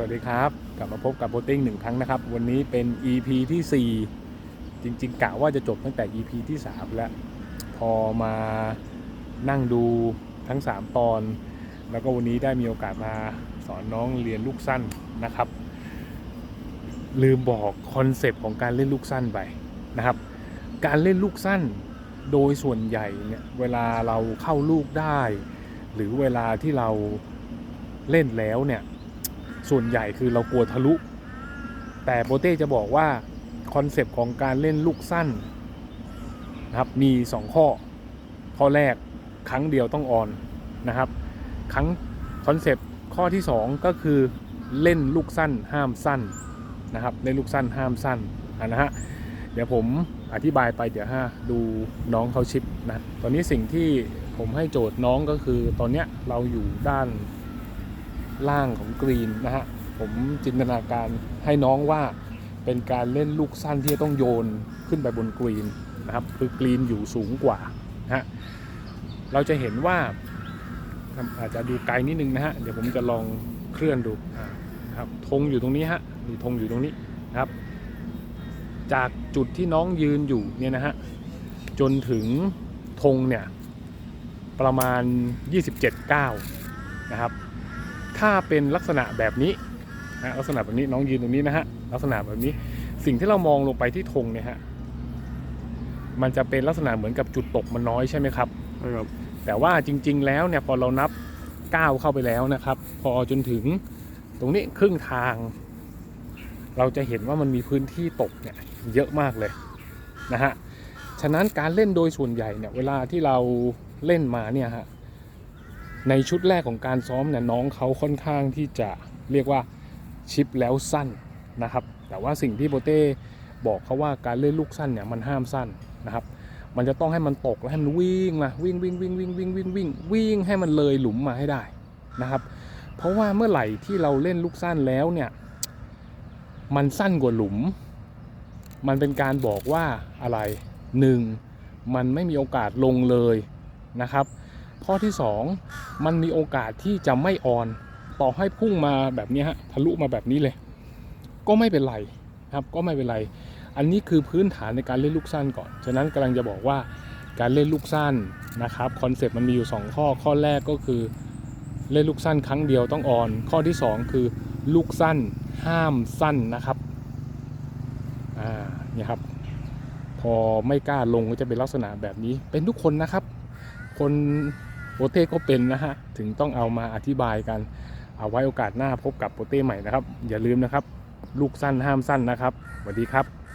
สวัสดีครับ กลับมาพบกับโบติ้งหนึ่งครั้งนะครับ วันนี้เป็น EP ที่ 4 จริงๆกะว่าจะจบตั้งแต่ EP ที่ 3 แล้ว พอมานั่งดูทั้ง 3 ตอน แล้วก็วันนี้ได้มีโอกาสมาสอนน้องเรียนลูกสั้นนะครับ ลืมบอกคอนเซปต์ของการเล่นลูกสั้นไปนะครับ การเล่นลูกสั้นโดยส่วนใหญ่เนี่ยเวลาเราเข้าลูกได้ หรือเวลาที่เราเล่นแล้วเนี่ย ส่วนใหญ่คือเรากลัวทะลุ แต่โปเต้จะบอกว่าคอนเซปต์ของการเล่นลูกสั้นนะครับมี 2 ข้อ ข้อแรกครั้งเดียวต้องออนนะครับครั้งคอนเซปต์ข้อที่ 2 ก็คือเล่นลูกสั้นห้ามสั้นนะครับเล่นลูกสั้นห้ามสั้นนะฮะเดี๋ยวผมอธิบายไปเดี๋ยวฮะดูน้องเขาชิปนะตอนนี้สิ่งที่ผมให้โจทย์น้องก็คือตอนเนี้ยเราอยู่ด้าน ล่างของกรีนนะฮะผมจินตนาการให้น้องว่าเป็นการเล่นลูกสั้นที่จะต้องโยนขึ้นไปบนกรีนนะครับคือกรีนอยู่สูงกว่านะฮะเราจะเห็นว่าอาจจะดูไกลนิดนึงนะฮะเดี๋ยวผมจะลองเคลื่อนดูอ่าครับธงอยู่ตรงนี้ฮะมีธงอยู่ตรงนี้นะครับ จากจุดที่น้องยืนอยู่เนี่ยนะฮะจนถึงธงเนี่ยประมาณ 27ก้านะครับ ถ้าเป็นลักษณะแบบนี้นะลักษณะแบบนี้น้องยืนตรงนี้นะฮะลักษณะแบบนี้สิ่งที่เรามองลงไปที่ธงเนี่ยฮะมันจะเป็นลักษณะเหมือนกับจุดตกมันน้อยใช่ไหมครับครับ แต่ว่าจริง ๆ แล้วเนี่ยพอเรานับก้าวเข้าไปแล้วนะครับ พอจนถึงตรงนี้ครึ่งทาง เราจะเห็นว่ามันมีพื้นที่ตกเนี่ยเยอะมากเลยนะฮะฉะนั้นการเล่นโดยส่วนใหญ่เนี่ยเวลาที่เราเล่นมาเนี่ยฮะ ในชุดแรกของการซ้อมเนี่ยน้องเขาค่อนข้างที่จะเรียกว่าชิปแล้วสั้นนะครับ แต่ว่าสิ่งที่โบเต้บอกเขาว่าการเล่นลูกสั้นเนี่ยมันห้ามสั้นนะครับ มันจะต้องให้มันตกแล้วให้มันวิ่งมาวิ่งวิ่งวิ่งวิ่งวิ่งวิ่งวิ่งวิ่งให้มันเลยหลุมมาให้ได้นะครับ เพราะว่าเมื่อไหร่ที่เราเล่นลูกสั้นแล้วเนี่ยมันสั้นกว่าหลุม มันเป็นการบอกว่าอะไรหนึ่งมันไม่มีโอกาสลงเลยนะครับ ข้อที่ 2 มันมีโอกาสที่จะไม่ออน ต่อให้พุ่งมาแบบนี้ฮะทะลุมาแบบนี้เลย ก็ไม่เป็นไรนะครับก็ไม่เป็นไร อันนี้คือพื้นฐานในการเล่นลูกสั้นก่อน ฉะนั้นกำลังจะบอกว่าการเล่นลูกสั้นนะครับคอนเซปต์มันมีอยู่ 2 ข้อข้อแรกก็คือเล่นลูกสั้นครั้งเดียวต้องออน ข้อที่ 2 คือลูกสั้นห้ามสั้นนะครับอ่าเนี่ยครับ พอไม่กล้าลงก็จะเป็นลักษณะแบบนี้ เป็นทุกคนนะครับ คน โปเต้ก็เป็นนะฮะ ถึงต้องเอามาอธิบายกัน เอาไว้โอกาสหน้าพบกับโปเต้ใหม่นะครับ อย่าลืมนะครับ ลูกสั้นห้ามสั้นนะครับสวัสดีครับ